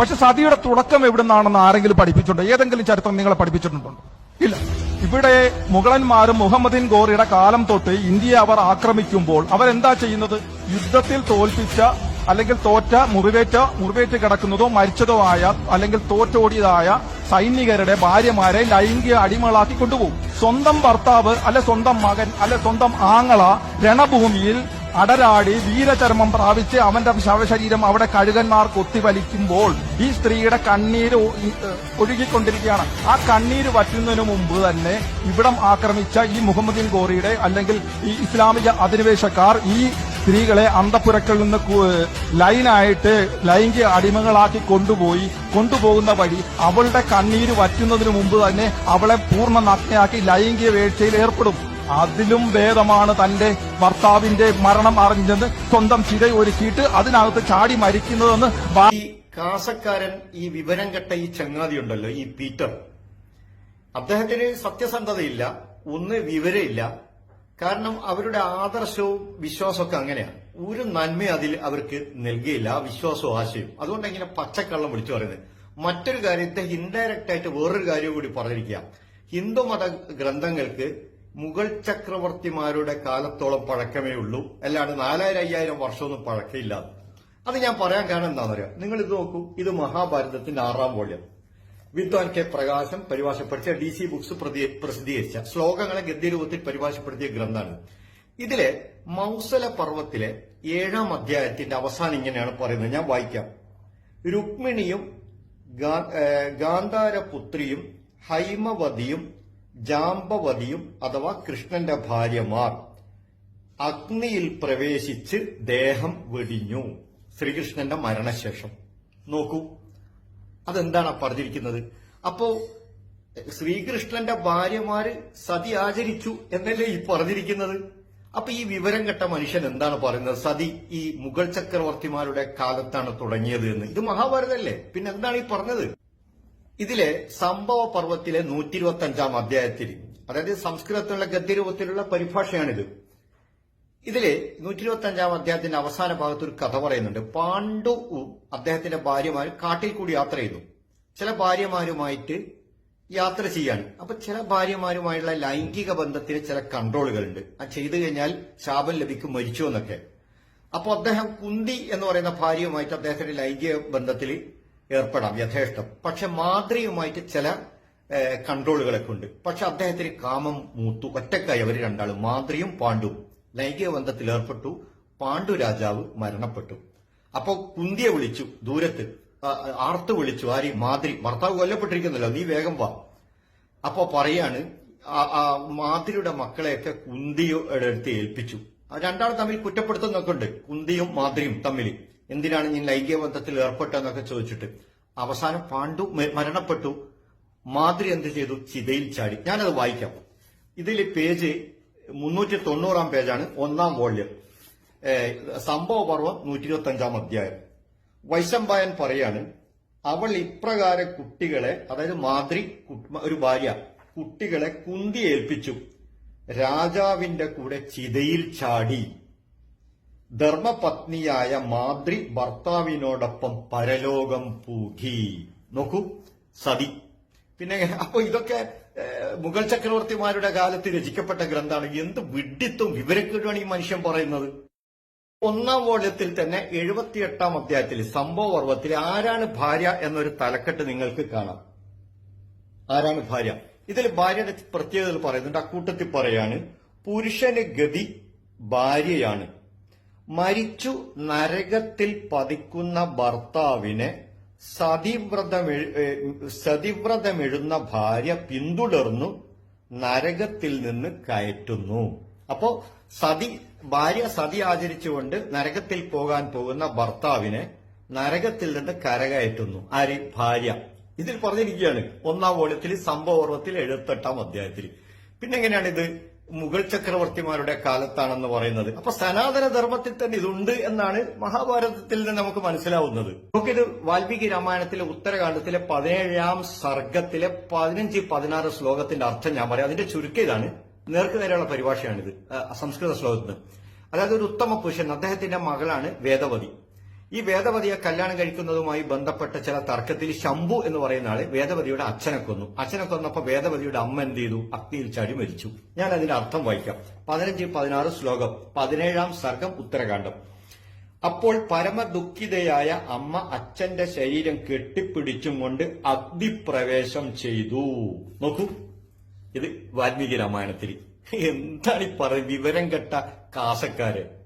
പക്ഷെ സതിയുടെ തുടക്കം എവിടെ നിന്നാണെന്ന് ആരെങ്കിലും പഠിപ്പിച്ചിട്ടുണ്ടോ? ഏതെങ്കിലും ചരിത്രം നിങ്ങളെ പഠിപ്പിച്ചിട്ടുണ്ടോ? ഇല്ല. ഇവിടെ മുഗളന്മാരും മുഹമ്മദിൻ ഗോറിയുടെ കാലം തൊട്ട് ഇന്ത്യയെ അവർ ആക്രമിക്കുമ്പോൾ അവരെന്താ ചെയ്യുന്നത്? യുദ്ധത്തിൽ തോൽപ്പിച്ച അല്ലെങ്കിൽ തോറ്റ മുറിവേറ്റ മുറിവേറ്റ് കിടക്കുന്നതോ മരിച്ചതോ ആയ അല്ലെങ്കിൽ തോറ്റോടിയതായ സൈനികരുടെ ഭാര്യമാരെ ലൈംഗിക അടിമകളാക്കി കൊണ്ടുപോകും. സ്വന്തം ഭർത്താവ് അല്ലെ സ്വന്തം മകൻ അല്ലെ സ്വന്തം ആങ്ങള രണഭൂമിയിൽ അടരാടി വീരചർമ്മം പ്രാപിച്ച് അവന്റെ ശവശരീരം അവിടെ കഴുകന്മാർ കൊത്തിവലിക്കുമ്പോൾ ഈ സ്ത്രീയുടെ കണ്ണീര് ഒഴുകിക്കൊണ്ടിരിക്കുകയാണ്. ആ കണ്ണീര് വറ്റുന്നതിനു മുമ്പ് തന്നെ ഇവിടം ആക്രമിച്ച ഈ മുഹമ്മദീൻ ഗോറിയുടെ അല്ലെങ്കിൽ ഈ ഇസ്ലാമിക അധിനിവേശക്കാർ ഈ സ്ത്രീകളെ അന്തപ്പുരക്കളിൽ നിന്ന് ലൈനായിട്ട് ലൈംഗിക അടിമകളാക്കി കൊണ്ടുപോയി കൊണ്ടുപോകുന്ന വഴി അവളുടെ കണ്ണീര് വറ്റുന്നതിനു മുമ്പ് തന്നെ അവളെ പൂർണ നഗ്നയാക്കി ലൈംഗിക വേഴ്ചയിൽ ഏർപ്പെടും. അതിലും ഭേദമാണ് തന്റെ ഭർത്താവിന്റെ മരണം അറിഞ്ഞത്. സ്വന്തം ചിത ഒരുക്കിയിട്ട് അതിനകത്ത് ചാടി മരിക്കുന്നതെന്ന് ഈ കാസക്കാരൻ ഈ വിവരം കെട്ട ഈ ചങ്ങാതി ഉണ്ടല്ലോ ഈ പീറ്റർ. അദ്ദേഹത്തിന് സത്യസന്ധതയില്ല ഒന്ന് വിവരമില്ല കാരണം അവരുടെ ആദർശവും വിശ്വാസമൊക്കെ അങ്ങനെയാണ്. ഒരു നന്മ അതിൽ അവർക്ക് നൽകിയില്ല വിശ്വാസവും ആശയവും. അതുകൊണ്ട് ഇങ്ങനെ പച്ചക്കള്ളം വിളിച്ചു പറയുന്നത്. മറ്റൊരു കാര്യത്തെ ഇൻഡയറക്റ്റ് ആയിട്ട് വേറൊരു കാര്യം കൂടി പറഞ്ഞിരിക്കുക ഹിന്ദുമത ഗ്രന്ഥങ്ങൾക്ക് മുഗൾ ചക്രവർത്തിമാരുടെ കാലത്തോളം പഴക്കമേ ഉള്ളൂ. അല്ലാണ്ട് നാലായിരം അയ്യായിരം വർഷമൊന്നും പഴക്കമില്ല. അത് ഞാൻ പറയാൻ കാരണം എന്താണെന്ന് അറിയാം? നിങ്ങൾ ഇത് നോക്കൂ. ഇത് മഹാഭാരതത്തിന്റെ ആറാം വോള്യം. വിദ്വാൻ കെ പ്രകാശം പരിഭാഷപ്പെടുത്തിയ ഡി സി ബുക്സ് പ്രസിദ്ധീകരിച്ച ശ്ലോകങ്ങളെ ഗദ്യരൂപത്തിൽ പരിഭാഷപ്പെടുത്തിയ ഗ്രന്ഥമാണ്. ഇതിലെ മൗസല പർവത്തിലെ ഏഴാം അധ്യായത്തിന്റെ അവസാനം ഇങ്ങനെയാണ് പറയുന്നത്. ഞാൻ വായിക്കാം. രുക്മിണിയും ഗാന്ധാരപുത്രിയും ഹൈമവതിയും ജാമ്പവതിയും അഥവാ കൃഷ്ണന്റെ ഭാര്യമാർ അഗ്നിയിൽ പ്രവേശിച്ച് ദേഹം വെടിഞ്ഞു. ശ്രീകൃഷ്ണന്റെ മരണശേഷം. നോക്കൂ അതെന്താണ് പറഞ്ഞിരിക്കുന്നത്? അപ്പോ ശ്രീകൃഷ്ണന്റെ ഭാര്യമാര് സതി ആചരിച്ചു എന്നല്ലേ ഈ പറഞ്ഞിരിക്കുന്നത്? അപ്പൊ ഈ വിവരം കെട്ട മനുഷ്യൻ എന്താണ് പറയുന്നത്? സതി ഈ മുഗൾ ചക്രവർത്തിമാരുടെ കാലത്താണ് തുടങ്ങിയത് എന്ന്. ഇത് മഹാഭാരതല്ലേ? പിന്നെ എന്താണ് ഈ പറഞ്ഞത്? ഇതിലെ സംഭവ പർവത്തിലെ നൂറ്റി ഇരുപത്തി അഞ്ചാം അധ്യായത്തിൽ അതായത് സംസ്കൃതത്തിലുള്ള ഗദ്യരൂപത്തിലുള്ള പരിഭാഷയാണിത്. ഇതിൽ നൂറ്റി ഇരുപത്തി അഞ്ചാം അധ്യായത്തിന്റെ അവസാന ഭാഗത്ത് ഒരു കഥ പറയുന്നുണ്ട്. പാണ്ഡു അദ്ദേഹത്തിന്റെ ഭാര്യമാർ കാട്ടിൽ കൂടി യാത്ര ചെയ്തു ചില ഭാര്യമാരുമായിട്ട് യാത്ര ചെയ്യാണ്. അപ്പൊ ചില ഭാര്യമാരുമായുള്ള ലൈംഗിക ബന്ധത്തിന് ചില കൺട്രോളുകളുണ്ട്. അത് ചെയ്തു കഴിഞ്ഞാൽ ശാപം ലഭിക്കും മരിച്ചു എന്നൊക്കെ. അപ്പോൾ അദ്ദേഹം കുന്തി എന്ന് പറയുന്ന ഭാര്യയുമായിട്ട് അദ്ദേഹത്തിന്റെ ലൈംഗിക ബന്ധത്തിൽ ഏർപ്പെടാം യഥേഷ്ടം. പക്ഷെ മാതൃയുമായിട്ട് ചില കൺട്രോളുകളൊക്കെ ഉണ്ട് പക്ഷെ അദ്ദേഹത്തിന് കാമം മൂത്തു. ഒറ്റക്കായി അവർ രണ്ടാളും മാതൃയും പാണ്ഡുവും. ലൈംഗിക ബന്ധത്തിൽ ഏർപ്പെട്ടു. പാണ്ഡു രാജാവ് മരണപ്പെട്ടു. അപ്പോ കുന്തിയെ വിളിച്ചു ദൂരത്ത്. ആർത്ത് വിളിച്ചു ആരി? മാതിരി ഭർത്താവ് കൊല്ലപ്പെട്ടിരിക്കുന്നല്ലോ നീ വേഗം വാ. അപ്പോ പറയാണ് മാതിരിയുടെ മക്കളെയൊക്കെ കുന്തിയുടെ അടുത്ത് ഏൽപ്പിച്ചു. രണ്ടാളും തമ്മിൽ കുറ്റപ്പെടുത്തുന്നൊക്കെ ഉണ്ട്. കുന്തിയും മാതിരിയും തമ്മിൽ എന്തിനാണ് ഞാൻ ലൈംഗിക ബന്ധത്തിൽ ഏർപ്പെട്ടെന്നൊക്കെ ചോദിച്ചിട്ട് അവസാനം പാണ്ഡു മരണപ്പെട്ടു. മാതിരി എന്ത് ചെയ്തു? ചിതയിൽ ചാടി. ഞാനത് വായിക്കാം. ഇതിൽ പേജ് മുന്നൂറ്റി തൊണ്ണൂറാം പേജാണ്. ഒന്നാം വോള്യം. സംഭവപർവം നൂറ്റി ഇരുപത്തി അഞ്ചാം അധ്യായം. വൈശമ്പായൻ പറയാണ് അവൾ ഇപ്രകാരം കുട്ടികളെ അതായത് മാതൃ ഒരു ഭാര്യ കുട്ടികളെ കുന്തി ഏൽപ്പിച്ചു. രാജാവിന്റെ കൂടെ ചിതയിൽ ചാടി. ധർമ്മപത്നിയായ മാതൃ ഭർത്താവിനോടൊപ്പം പരലോകം പൂകി നോക്കൂ സതി. പിന്നെ അപ്പൊ ഇതൊക്കെ മുഗൾ ചക്രവർത്തിമാരുടെ കാലത്ത് രചിക്കപ്പെട്ട ഗ്രന്ഥമാണ്. എന്ത് വിഡിത്തും വിവരക്കേടുമാണ് ഈ മനുഷ്യൻ പറയുന്നത്. ഒന്നാം വോള്യത്തിൽ തന്നെ എഴുപത്തിയെട്ടാം അധ്യായത്തിൽ സംഭവ പർവത്തിൽ ആരാണ് ഭാര്യ എന്നൊരു തലക്കെട്ട് നിങ്ങൾക്ക് കാണാം. ആരാണ് ഭാര്യ? ഇതിൽ ഭാര്യയുടെ പ്രത്യേകതകൾ പറയുന്നുണ്ട്. അക്കൂട്ടത്തിൽ പറയാണ് പുരുഷന് ഗതി ഭാര്യയാണ്. മരിച്ചു നരകത്തിൽ പതിക്കുന്ന ഭർത്താവിനെ സതിവ്രതമെഴുന്ന ഭാര്യ പിന്തുടർന്നു നരകത്തിൽ നിന്ന് കയറ്റുന്നു. അപ്പോ സതി ഭാര്യ സതി ആചരിച്ചുകൊണ്ട് നരകത്തിൽ പോകാൻ പോകുന്ന ഭർത്താവിനെ നരകത്തിൽ നിന്ന് കരകയറ്റുന്നു. ആര്? ഭാര്യ. ഇതിൽ പറഞ്ഞിരിക്കുകയാണ്. ഒന്നാം വോള്യത്തിൽ സംഭവപർവത്തിൽ എഴുപത്തെട്ടാം അധ്യായത്തിൽ. പിന്നെ ഇത് മുഗൾ ചക്രവർത്തിമാരുടെ കാലത്താണെന്ന് പറയുന്നത്. അപ്പൊ സനാതന ധർമ്മത്തിൽ തന്നെ ഇതുണ്ട് എന്നാണ് മഹാഭാരതത്തിൽ നിന്ന് നമുക്ക് മനസ്സിലാവുന്നത്. നമുക്കിത് വാൽമീകി രാമായണത്തിലെ ഉത്തരകാണ്ഡത്തിലെ പതിനേഴാം സർഗത്തിലെ പതിനഞ്ച് പതിനാറ് ശ്ലോകത്തിന്റെ അർത്ഥം ഞാൻ പറയാം. അതിന്റെ ചുരുക്കം ഇതാണ് നേർക്ക് നേരെയുള്ള പരിഭാഷയാണിത് സംസ്കൃത ശ്ലോകത്തിന്. അതായത് ഒരു ഉത്തമ പുരുഷൻ അദ്ദേഹത്തിന്റെ മകളാണ് വേദവതി. ഈ വേദവതിയെ കല്യാണം കഴിക്കുന്നതുമായി ബന്ധപ്പെട്ട ചില തർക്കത്തിൽ ശംഭു എന്ന് പറയുന്ന ആൾ വേദവതിയുടെ അച്ഛനെ കൊന്നു. അച്ഛനെ കൊന്നപ്പോ വേദവതിയുടെ അമ്മ എന്ത് ചെയ്തു? അഗ്നിയിൽ ചാടി മരിച്ചു. ഞാൻ അതിന്റെ അർത്ഥം വായിക്കാം. പതിനഞ്ച് പതിനാറ് ശ്ലോകം പതിനേഴാം സർഗം ഉത്തരകാണ്ഡം അപ്പോൾ പരമദുഃഖിതയായ അമ്മ അച്ഛന്റെ ശരീരം കെട്ടിപ്പിടിച്ചും കൊണ്ട് അഗ്നിപ്രവേശം ചെയ്തു. നോക്കൂ ഇത് വാൽമീകി രാമായണത്തിൽ. എന്താണ് ഈ പറയുന്നത് വിവരം കെട്ട കാസക്കാര്?